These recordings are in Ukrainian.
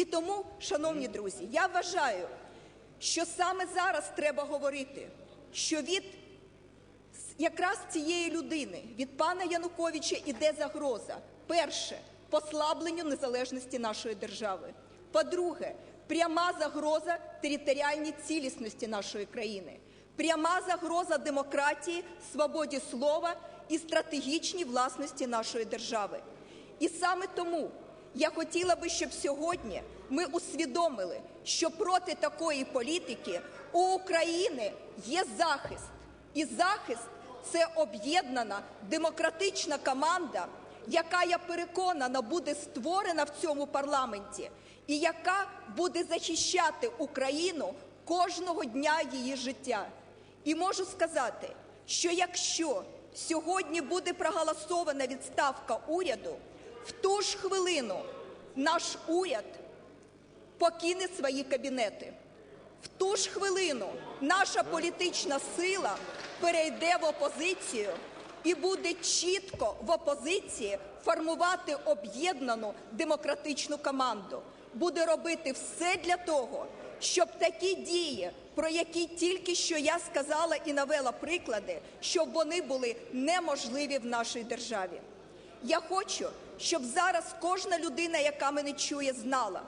І тому, шановні друзі, я вважаю, що саме зараз треба говорити, що від якраз цієї людини, від пана Януковича іде загроза. Перше послабленню незалежності нашої держави. По-друге, пряма загроза територіальній цілісності нашої країни, пряма загроза демократії, свободі слова і стратегічній власності нашої держави. І саме тому я хотіла би, щоб сьогодні ми усвідомили, що проти такої політики у України є захист, і захист це об'єднана демократична команда, яка я переконана буде створена в цьому парламенті, і яка буде захищати Україну кожного дня її життя. І можу сказати, що якщо сьогодні буде проголосована відставка уряду, в ту ж хвилину наш уряд покине свої кабінети. В ту ж хвилину наша політична сила перейде в опозицію і буде чітко в опозиції формувати об'єднану демократичну команду, буде робити все для того, щоб такі дії, про які тільки що я сказала і навела приклади, щоб вони були неможливі в нашій державі. Я хочу, щоб зараз кожна людина, яка мене чує, знала,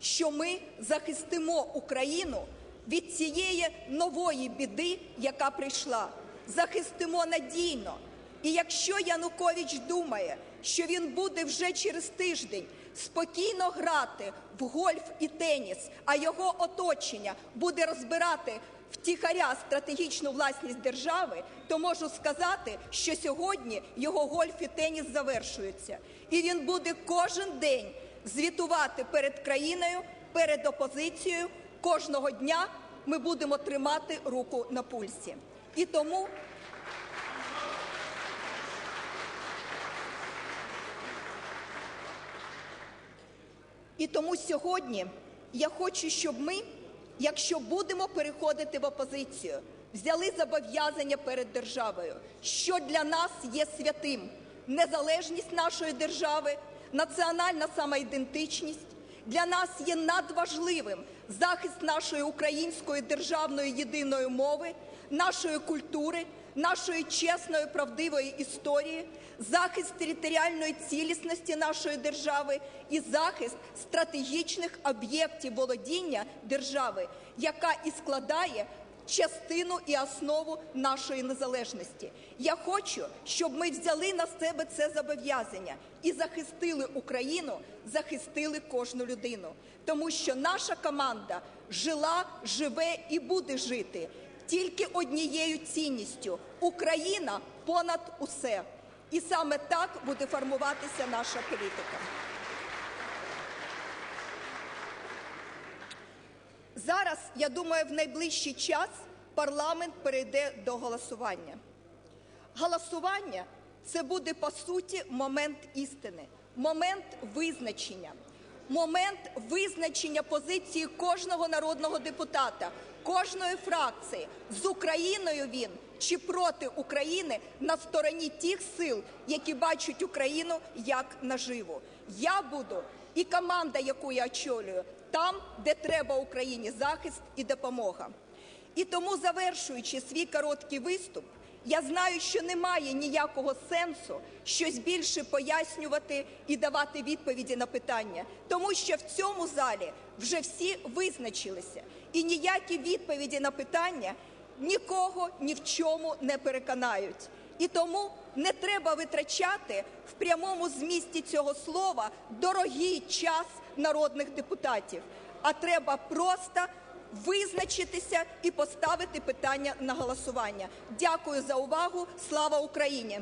що ми захистимо Україну від цієї нової біди, яка прийшла, захистимо надійно. І якщо Янукович думає, що він буде вже через тиждень спокійно грати в гольф і теніс, а його оточення буде розбирати втіхаря стратегічну власність держави, то можу сказати, що сьогодні його гольф і теніс завершуються, і він буде кожен день звітувати перед країною, перед опозицією. Кожного дня ми будемо тримати руку на пульсі. І тому І тому сьогодні я хочу, щоб ми, якщо будемо переходити в опозицію, взяли зобов'язання перед державою, що для нас є святим: незалежність нашої держави, національна самоідентичність. Для нас є надважливим захист нашої української державної єдиної мови, нашої культури, нашої чесної правдивої історії, захист територіальної цілісності нашої держави і захист стратегічних об'єктів володіння держави, яка і складає частину і основу нашої незалежності. Я хочу, щоб ми взяли на себе це зобов'язання і захистили Україну, захистили кожну людину, тому що наша команда жила, живе і буде жити тільки однією цінністю Україна понад усе. І саме так буде формуватися наша політика. Зараз, я думаю, в найближчий час парламент перейде до голосування. Голосування це буде по суті момент істини, момент визначення, момент визначення позиції кожного народного депутата, кожної фракції з Україною він чи проти України на стороні тих сил, які бачать Україну як наживу. Я буду і команда, яку я очолюю, там, де треба Україні захист і допомога. І тому, завершуючи свій короткий виступ, я знаю, що немає ніякого сенсу щось більше пояснювати і давати відповіді на питання, тому що в цьому залі вже всі визначилися, і ніякі відповіді на питання нікого ні в чому не переконають. І тому не треба витрачати в прямому змісті цього слова дорогий час народних депутатів, а треба просто визначитися і поставити питання на голосування. Дякую за увагу. Слава Україні!